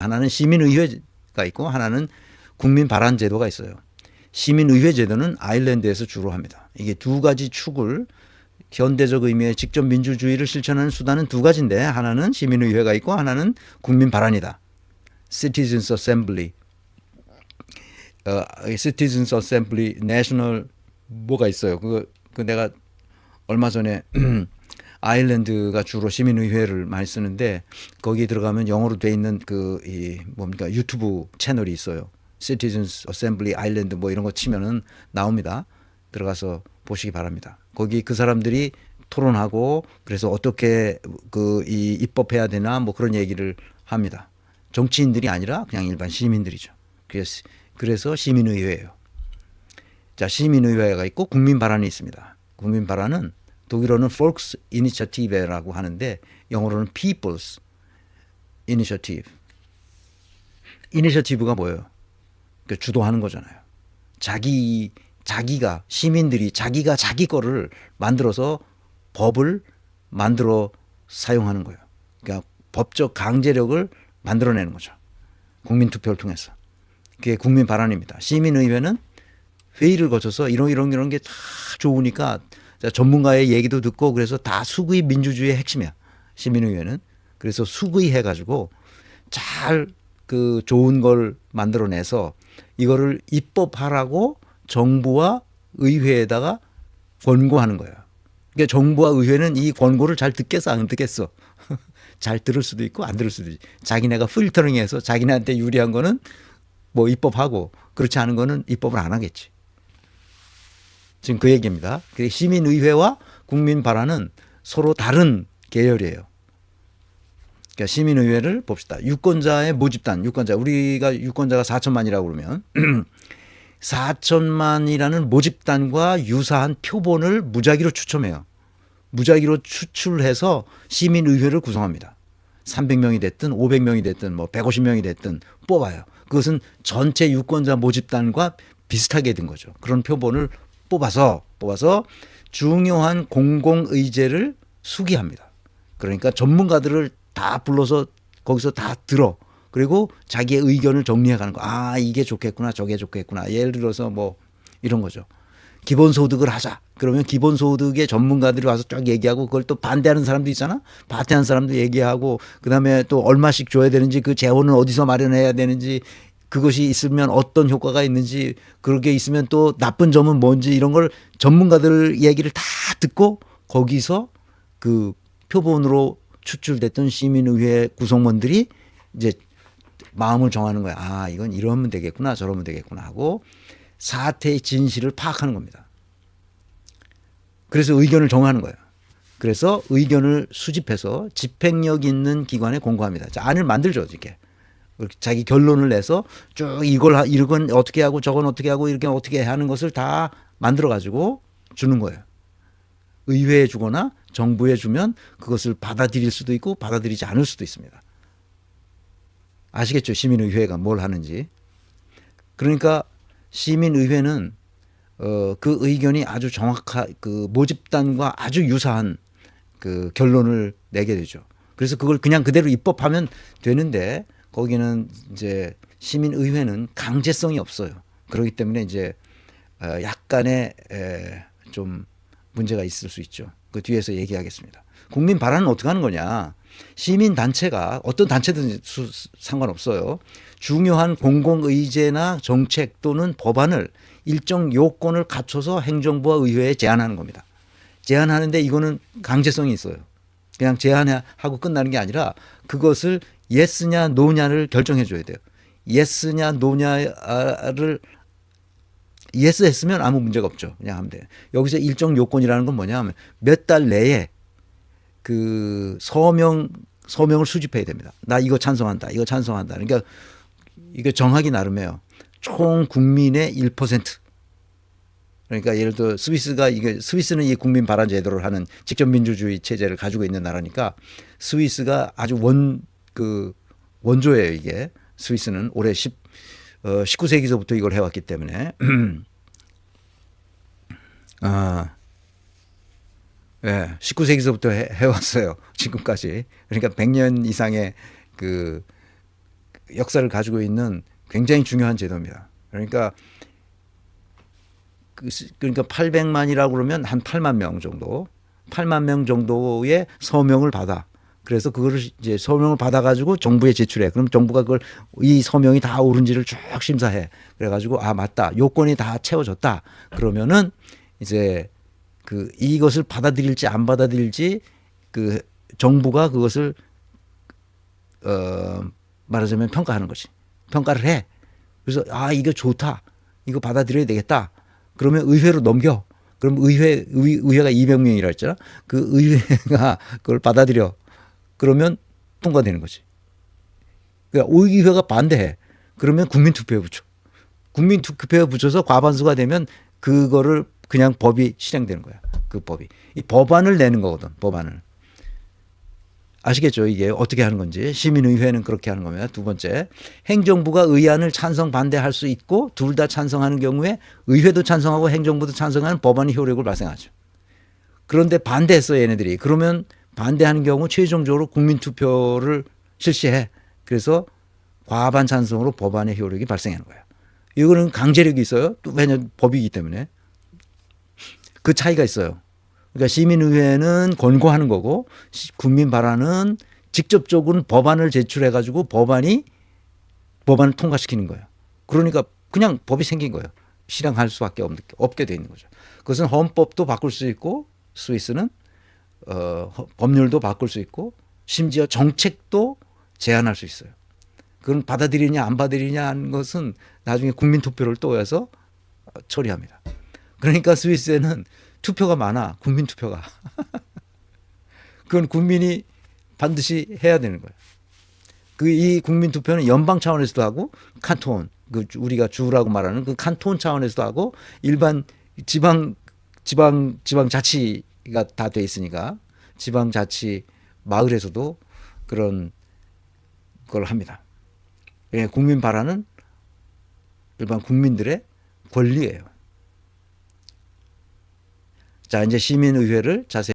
하나는 시민의회가 있고 하나는 국민 발안 제도가 있어요. 시민의회 제도는 아일랜드에서 주로 합니다. 이게 두 가지 축을 현대적 의미의 직접 민주주의를 실천하는 수단은 두 가지인데 하나는 시민의회가 있고 하나는 국민 발안이다. Citizens Assembly, 어, Citizens Assembly, National 뭐가 있어요. 그거 그 내가 얼마 전에 아일랜드가 주로 시민의회를 많이 쓰는데 거기 들어가면 영어로 돼 있는 그 이 뭡니까 유튜브 채널이 있어요. Citizens Assembly Island 뭐 이런 거 치면은 나옵니다. 들어가서 보시기 바랍니다. 거기 그 사람들이 토론하고 그래서 어떻게 그 이 입법해야 되나 뭐 그런 얘기를 합니다. 정치인들이 아니라 그냥 일반 시민들이죠. 그래서 그래서 시민의회예요. 자, 시민의회가 있고 국민발안이 있습니다. 국민발안은 독일어는 Volks Initiative라고 하는데 영어로는 People's Initiative. 이니셔티브가 뭐예요? 그 주도하는 거잖아요. 자기 자기가 시민들이 자기가 자기 거를 만들어서 법을 만들어 사용하는 거예요. 그러니까 법적 강제력을 만들어내는 거죠. 국민 투표를 통해서. 그게 국민 발안입니다. 시민 의회는 회의를 거쳐서 이런 이런 이런 게 다 좋으니까 자, 전문가의 얘기도 듣고 그래서 다 수구의 민주주의의 핵심이야. 시민의회는 그래서 수구의 해 가지고 잘 그 좋은 걸 만들어내서 이거를 입법하라고 정부와 의회에다가 권고하는 거예요. 그러니까 정부와 의회는 이 권고를 잘 듣겠어 안 듣겠어. 잘 들을 수도 있고 안 들을 수도 있지. 자기네가 필터링해서 자기네한테 유리한 거는 뭐 입법하고 그렇지 않은 거는 입법을 안 하겠지. 지금 그 얘기입니다. 그 시민의회와 국민발안은 서로 다른 계열이에요. 그러니까 시민의회를 봅시다. 유권자의 모집단, 유권자. 우리가 유권자가 4천만이라고 그러면 4천만이라는 모집단과 유사한 표본을 무작위로 추첨해요. 무작위로 추출해서 시민의회를 구성합니다. 300명이 됐든 500명이 됐든 뭐 150명이 됐든 뽑아요. 그것은 전체 유권자 모집단과 비슷하게 된 거죠. 그런 표본을 뽑아서 뽑아서 중요한 공공 의제를 수기합니다. 그러니까 전문가들을 다 불러서 거기서 다 들어. 그리고 자기의 의견을 정리해 가는 거. 아, 이게 좋겠구나. 저게 좋겠구나. 예를 들어서 뭐 이런 거죠. 기본소득을 하자. 그러면 기본소득의 전문가들이 와서 쫙 얘기하고 그걸 또 반대하는 사람도 있잖아. 반대하는 사람도 얘기하고 그다음에 또 얼마씩 줘야 되는지 그 재원은 어디서 마련해야 되는지 그것이 있으면 어떤 효과가 있는지 그렇게 있으면 또 나쁜 점은 뭔지 이런 걸 전문가들 얘기를 다 듣고 거기서 그 표본으로 추출됐던 시민의회 구성원들이 이제 마음을 정하는 거야. 아, 이건 이러면 되겠구나, 저러면 되겠구나 하고 사태의 진실을 파악하는 겁니다. 그래서 의견을 정하는 거예요. 그래서 의견을 수집해서 집행력 있는 기관에 공고합니다. 자, 안을 만들죠, 이렇게. 자기 결론을 내서 쭉 이걸 하- 이건 어떻게 하고 저건 어떻게 하고 이렇게 어떻게 하는 것을 다 만들어 가지고 주는 거예요. 의회에 주거나 정부에 주면 그것을 받아들일 수도 있고 받아들이지 않을 수도 있습니다. 아시겠죠? 시민의회가 뭘 하는지. 그러니까 시민의회는 어, 그 의견이 아주 정확한 그 모집단과 아주 유사한 그 결론을 내게 되죠. 그래서 그걸 그냥 그대로 입법하면 되는데 거기는 이제 시민의회는 강제성이 없어요. 그렇기 때문에 이제 어, 약간의 에, 좀 문제가 있을 수 있죠. 그 뒤에서 얘기하겠습니다. 국민 발언은 어떻게 하는 거냐? 시민 단체가 어떤 단체든 수, 상관없어요. 중요한 공공 의제나 정책 또는 법안을 일정 요건을 갖춰서 행정부와 의회에 제안하는 겁니다. 제안하는데 이거는 강제성이 있어요. 그냥 제안하고 끝나는 게 아니라 그것을 예스냐 노냐를 결정해 줘야 돼요. 예스냐 노냐를 예스 했으면 아무 문제가 없죠. 그냥 하면 돼요. 여기서 일정 요건이라는 건 뭐냐 하면 몇 달 내에 그 서명 서명을 수집해야 됩니다. 나 이거 찬성한다. 이거 찬성한다. 그러니까 이게 정하기 나름이에요. 총 국민의 1%. 그러니까 예를 들어 스위스가 이게 스위스는 이 국민 발안 제도를 하는 직접 민주주의 체제를 가지고 있는 나라니까 스위스가 아주 원 그 원조예요, 이게. 스위스는 올해 10 어, 19세기서부터 이걸 해왔기 때문에 아, 예, 19세기서부터 해, 해왔어요. 지금까지. 그러니까 100년 이상의 그 역사를 가지고 있는 굉장히 중요한 제도입니다. 그러니까 그 시- 그러니까 800만이라고 그러면 한 8만 명 정도, 8만 명 정도의 서명을 받아. 그래서 그거를 이제 서명을 받아가지고 정부에 제출해. 그럼 정부가 그걸 이 서명이 다 옳은지를 쭉 심사해. 그래가지고 아 맞다, 요건이 다 채워졌다. 그러면은 이제 그 이것을 받아들일지 안 받아들일지 그 정부가 그것을 어 말하자면 평가하는 것이 평가를 해. 그래서 아 이거 좋다, 이거 받아들여야 되겠다. 그러면 의회로 넘겨. 그럼 의회 의, 의회 가 200명이라 했잖아. 그 의회가 그걸 받아들여. 그러면 통과되는 거지. 그러니까 의회가 반대해. 그러면 국민 투표에 붙여. 국민 투표에 붙여서 과반수가 되면 그거를 그냥 법이 실행되는 거야. 그 법이. 이 법안을 내는 거거든. 법안을. 아시겠죠? 이게 어떻게 하는 건지. 시민의회는 그렇게 하는 겁니다. 두 번째, 행정부가 의안을 찬성 반대할 수 있고 둘 다 찬성하는 경우에 의회도 찬성하고 행정부도 찬성하는 법안이 효력을 발생하죠. 그런데 반대했어 얘네들이. 그러면 반대하는 경우 최종적으로 국민투표를 실시해. 그래서 과반 찬성으로 법안의 효력이 발생하는 거예요. 이거는 강제력이 있어요. 또 왜냐면 법이기 때문에 그 차이가 있어요. 그러니까 시민의회는 권고하는 거고 시- 국민 발언은 직접적으로 법안을 제출해 가지고 법안이 법안을 통과시키는 거예요. 그러니까 그냥 법이 생긴 거예요. 실행할 수밖에 없- 없게 돼 있는 거죠. 그것은 헌법도 바꿀 수 있고 스위스는 어, 허- 법률도 바꿀 수 있고 심지어 정책도 제안할 수 있어요. 그건 받아들이냐 안 받아들이냐 하는 것은 나중에 국민 투표를 또 해서 어, 처리합니다. 그러니까 스위스에는 투표가 많아 국민 투표가 그건 국민이 반드시 해야 되는 거예요. 그 이 국민 투표는 연방 차원에서도 하고 칸톤 그 주- 우리가 주라고 말하는 그 칸톤 차원에서도 하고 일반 지방 지방 지방 자치가 다 돼 있으니까 지방 자치 마을에서도 그런 걸 합니다. 예, 국민 발언은 일반 국민들의 권리예요. 자, 이제 시민의회를 자세히